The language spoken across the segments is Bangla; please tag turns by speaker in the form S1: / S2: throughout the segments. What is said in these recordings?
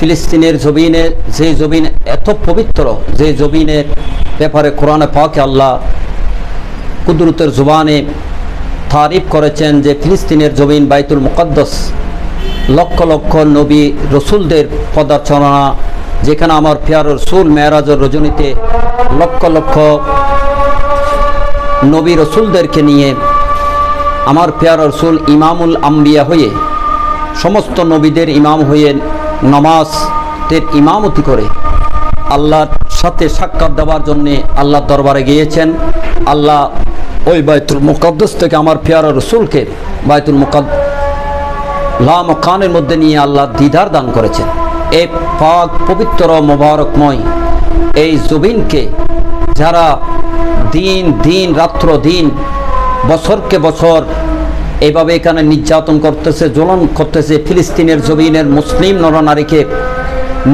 S1: ফিলিস্তিনের জমিনে, যে জমিন এত পবিত্র, যে জমিনের ব্যাপারে কোরআনে পাকে আল্লাহ কুদরতের জুবানে তারিফ করেছেন যে ফিলিস্তিনের জমিন বাইতুল মুকদ্দস, লক্ষ লক্ষ নবী রসুলদের পদার্চনা, যেখানে আমার পেয়ার রসুল মেয়ারাজর রজনীতে লক্ষ লক্ষ নবী রসুলদেরকে নিয়ে আমার পেয়ার রসুল ইমামুল আম্বিয়া হয়ে, সমস্ত নবীদের ইমাম হয়ে নমাজদের ইমামতি করে আল্লাহর সাথে সাক্ষাৎ দেওয়ার জন্যে আল্লাহর দরবারে গিয়েছেন। আল্লাহ ওই বাইতুল মুকদ্দস থেকে আমার পেয়ারা রসুলকে বাইতুল মুকদ লাম খানের মধ্যে নিয়ে আল্লাহ দিদার দান করেছেন। এই পাক পবিত্র মোবারকময় এই জুবিনকে যারা দিন দিন, রাত্র দিন, বছরকে বছর এইভাবে এখানে নির্যাতন করতেছে জ্বলন করতেছে, ফিলিস্তিনের জমিনের মুসলিম নরনারীকে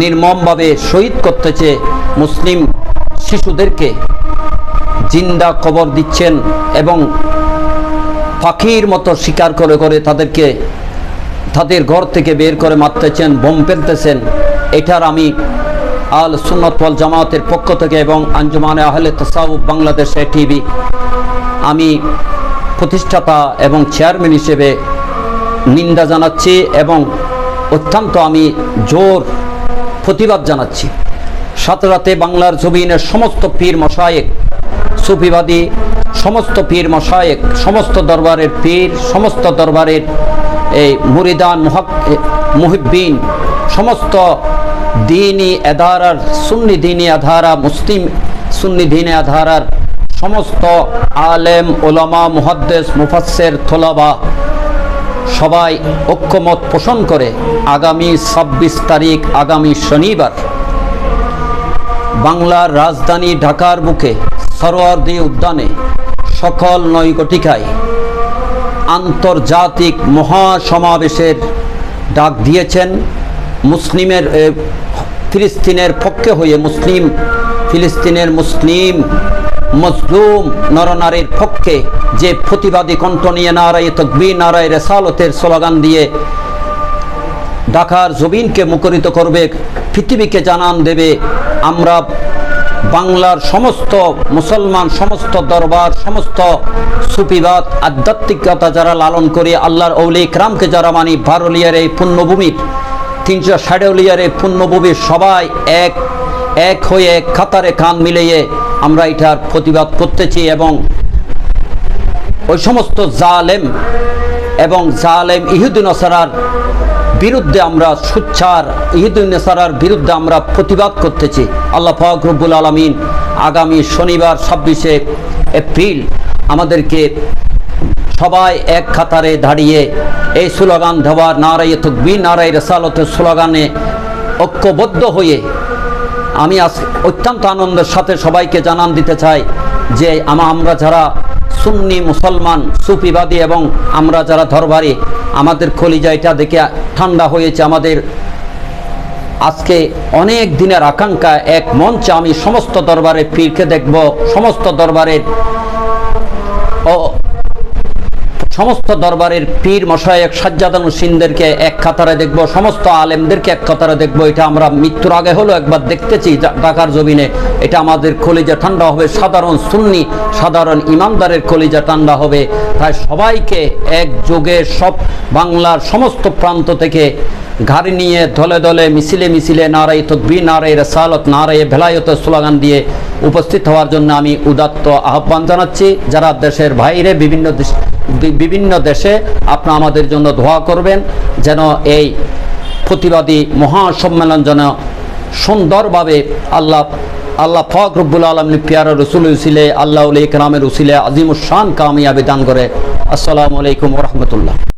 S1: নির্মমভাবে শহীদ করতেছে মুসলিম শিশুদেরকে। জিন্দা কবর দিচ্ছেন এবং পাখির মতো শিকার করে করে তাদেরকে তাদের ঘর থেকে বের করে মারতেছেন, বোম ফেলতেছেন। এটার আমি আল সুন্নত ওয়াল জামাতের পক্ষ থেকে এবং আঞ্জুমানে আহলে তাসাউফ বাংলাদেশ টিভি আমি প্রতিষ্ঠাতা এবং চেয়ারম্যান হিসেবে নিন্দা জানাচ্ছি এবং অত্যন্ত আমি জোর প্রতিবাদ জানাচ্ছি। সাথে রাতে বাংলার জমিনের সমস্ত পীর মশায়েক, সুফিবাদী, সমস্ত পীর মশায়েক, সমস্ত দরবারের পীর, সমস্ত দরবারের এই মুরিদান মুহাক মুহিব্বিন, সমস্ত দিনই আধারার, সুন্নি দিনী আধারা, মুসলিম সুন্নি দিনে আধারার সমস্ত আলেম ওলামা মুহাদ্দেস মুফাসের থোলাবা সবাই ঐক্যমত পোষণ করে আগামী ছাব্বিশ তারিখ, আগামী শনিবার বাংলার রাজধানী ঢাকার বুকে সরোয়ার্দী উদ্যানে সকল নৈকটিকায় আন্তর্জাতিক মহাসমাবেশের ডাক দিয়েছেন মুসলিমের ফিলিস্তিনের পক্ষে হয়ে মুসলিম, ফিলিস্তিনের মুসলিম মজলুম নরনারীর পক্ষে যে প্রতিবাদী কণ্ঠ নিয়ে নারায় তকবি নারায় রেসালতের স্লোগান দিয়ে ঢাকার জবিনকে মুখরিত করবে, পৃথিবীকে জানান দেবে, আমরা বাংলার সমস্ত মুসলমান, সমস্ত দরবার, সমস্ত সুপিবাদ আধ্যাত্মিকতা যারা লালন করে আল্লাহর অলি ইকরামকে যারা মানি ভারলিয়ার এই পুণ্যভূমির তিনশো ষাটলিয়ার এই পুণ্যভূমির সবাই এক এক হয়ে এক খাতারে কান মিলিয়ে আমরা এটার প্রতিবাদ করতেছি এবং ওই সমস্ত জালেম এবং জালেম ইহুদিন নসারার বিরুদ্ধে আমরা সুচ্ছার ইহুদিন নেসারার বিরুদ্ধে আমরা প্রতিবাদ করতেছি আল্লাহ পাক রব্বুল আলমিন আগামী শনিবার ছাব্বিশে এপ্রিল আমাদেরকে সবাই এক খাতারে দাঁড়িয়ে এই স্লোগান দেওয়ার নারাই তকবি নারাই রেসালতের স্লোগানে ঐক্যবদ্ধ হয়ে আমি আজ অত্যন্ত আনন্দের সাথে সবাইকে জানান দিতে চাই যে আমা আমরা যারা সুন্নি, মুসলমান, সুফিবাদী এবং আমরা যারা ধরবারি আমাদের কলিজা এটা দেখে ঠান্ডা হয়েছে। আমাদের আজকে অনেক দিনের আকাঙ্ক্ষা, এক মঞ্চে আমি সমস্ত দরবারে পীরকে দেখব, সমস্ত দরবারের ও সমস্ত দরবারের পীর মশায়েক সাজ্জাদানু সিনদেরকে এক কাতারে দেখব, সমস্ত আলেমদেরকে এক কাতারে দেখব। এটা আমরা মৃত্যুর আগে হলো একবার দেখতেছি ঢাকার জমিনে। এটা আমাদের কলিজা ঠান্ডা হবে, সাধারণ সুন্নি, সাধারণ ইমানদারের কলিজা ঠান্ডা হবে। তাই সবাইকে এক যোগে সব বাংলার সমস্ত প্রান্ত থেকে ঘাড়ি নিয়ে দলে দলে মিছিলে মিছিলে নারাই তকবি নারাই রেসালত নারাই ভেলায়ত স্লোগান দিয়ে উপস্থিত হওয়ার জন্য আমি উদাত্ত আহ্বান জানাচ্ছি। যারা দেশের বাইরে বিভিন্ন বিভিন্ন দেশে আপনি আমাদের জন্য দোয়া করবেন যেন এই প্রতিবাদী মহাসম্মেলন যেন সুন্দরভাবে আল্লাহ আল্লাহ ফক রব্বুল আলম পিয়ার রসুল উসিলে, আল্লাহ ইকরামের উসিলে আজিমুসান কামিয়াবি দান করে। আসসালামু আলাইকুম রহমতুল্লাহ।